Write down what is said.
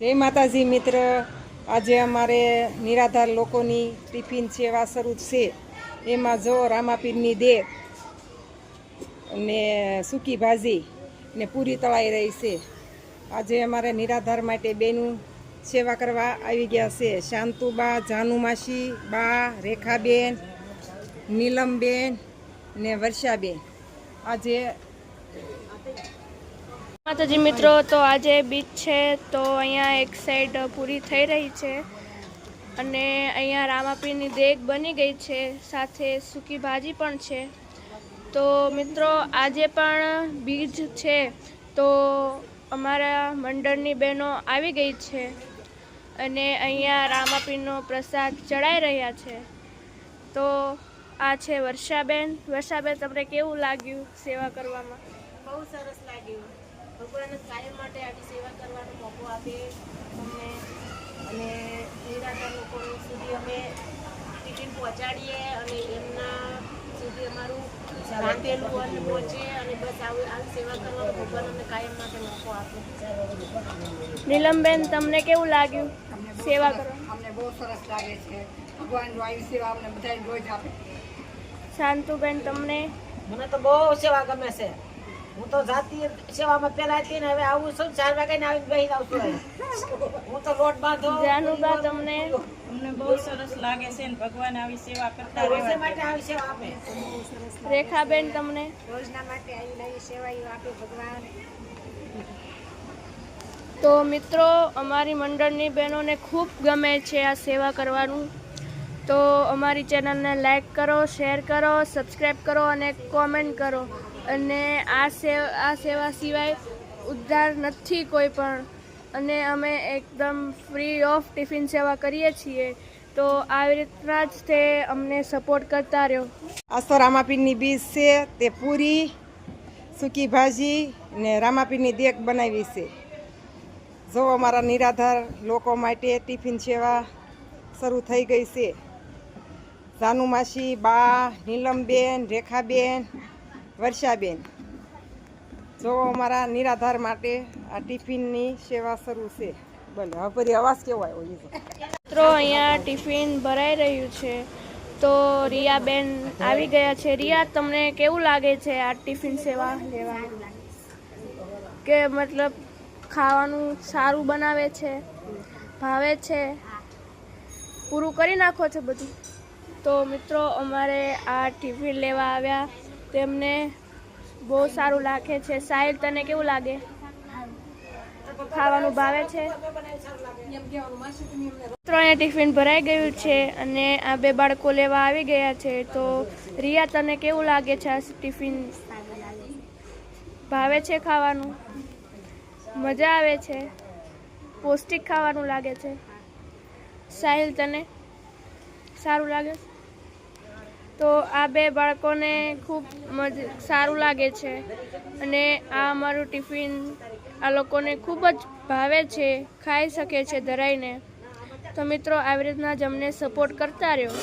જય માતાજી મિત્ર. આજે અમારે નિરાધાર લોકોની ટિફિન સેવા શરૂ છે. એમાં જો રામાપીરની દેવ ને સૂકી ભાજી ને પૂરી તળાઈ રહી છે. આજે અમારે નિરાધાર માટે બેનું સેવા કરવા આવી ગયા છે. શાંતુબા જાનુમાસી બા, રેખાબેન, નીલમબેન ને વર્ષાબેન. આજે માતાજી મિત્રો, તો આજે બીચ છે, તો અહીંયા એક સાઈડ પૂરી થઈ રહી છે અને અહીંયા રામાપીરની દેગ બની ગઈ છે, સાથે સૂકી ભાજી પણ છે. તો મિત્રો, આજે પણ બીજ છે, તો અમારા મંડળની બહેનો આવી ગઈ છે અને અહીંયા રામાપીરનો પ્રસાદ ચડાઈ રહ્યા છે. તો આ છે વર્ષાબેન. વર્ષાબેન, તમને કેવું લાગ્યું સેવા કરવામાં? બહુ સરસ લાગ્યું. ભગવાન કાયમ માટે આવી સેવા કરવાનો મોકો આપે અમને. અને નિરાધાર લોકો સુધી અમે ટિફિન પહોંચાડીએ અને એમના સુધી અમારું રાંધેલું અન્ન પહોંચે અને બસ આવી આવી સેવા કરવાનો ભગવાન અમને કાયમ માટે મોકો આપે. નીલમબેન તમને કેવું લાગ્યું? સેવા કરો. અમને બહુ સરસ લાગે છે. ભગવાન આવી સેવા અમને બધાને રોજ આપે. શાંતુબેન તમને? મને તો બહુ સેવા ગમે છે. હું તો જાતિ સેવામાં પેલા હતી ને હવે આવું છું ચાર વાગે ને આવીને બેસી જાઉં છું હું તો લોટ બાંધો. જાનુબા તમને અમને બહુ સરસ લાગે છે ને ભગવાન આવી સેવા કરતા રહેવા માટે આવી સેવા આપે. રેખાબેન તમને? રોજના માટે આવી નવી સેવા આપે ભગવાન. તો મિત્રો અમારી મંડળની બહેનોને ખૂબ ગમે છે આ સેવા કરવાનું. તો અમારી ચેનલને લાઈક કરો શેર કરો સબસ્ક્રાઈબ કરો અને કોમેન્ટ કરો. અને આ સે, આ સેવા સિવાય ઉદ્ધાર નથી કોઈ પણ. અને અમે એકદમ ફ્રી ઓફ ટિફિન સેવા કરીએ છીએ. તો આવી રીતના જ તે અમને સપોર્ટ કરતા રહ્યો. આ તો રામાપીરની બીજ છે, તે પૂરી, સૂકી ભાજી ને રામાપીરની દેખ બનાવી છે. જો અમારા નિરાધાર લોકો માટે ટિફિન સેવા શરૂ થઈ ગઈ છે. જાનુમાસી બા, નીલમબેન, રેખાબેન વર્ષાબેન. જો અમારા નિરાધાર માટે આ ટિફિનની સેવા શરૂ છે. બોલો, હવે ફરી અવાજ કેવો આવ્યો મિત્રો, અહીંયા ટિફિન ભરાઈ રહ્યું છે. તો રિયાબેન આવી ગયા છે. રિયા, તમને કેવું લાગે છે આ ટિફિન સેવા? લેવા કે મતલબ ખાવાનું સારું બનાવે છે, ભાવે છે? પૂરું કરી નાખો છો બધું? તો મિત્રો, અમારે આ ટિફિન લેવા આવ્યા. તેમને બહુ સારું લાગે છે. સાહેબ તને કેવું લાગે? ખાવાનું ભાવે છે? ત્રણે ટિફિન ભરાઈ ગયું છે અને આ બે બાળકો લેવા આવી ગયા છે. તો રિયા, તને કેવું લાગે છે આ ટિફિન? ભાવે છે ખાવાનું? મજા આવે છે? પૌષ્ટિક ખાવાનું લાગે છે? સાહિલ તને સારું લાગે? છે? તો આ બે બાળકોને ખૂબ સારું લાગે છે. અને આ અમારું ટિફિન આ લોકોને ખૂબ જ ભાવે છે, ખાઈ શકે છે, ધરાઈને. તો મિત્રો, આવી રીતના જ અમને સપોર્ટ કરતા રહ્યો.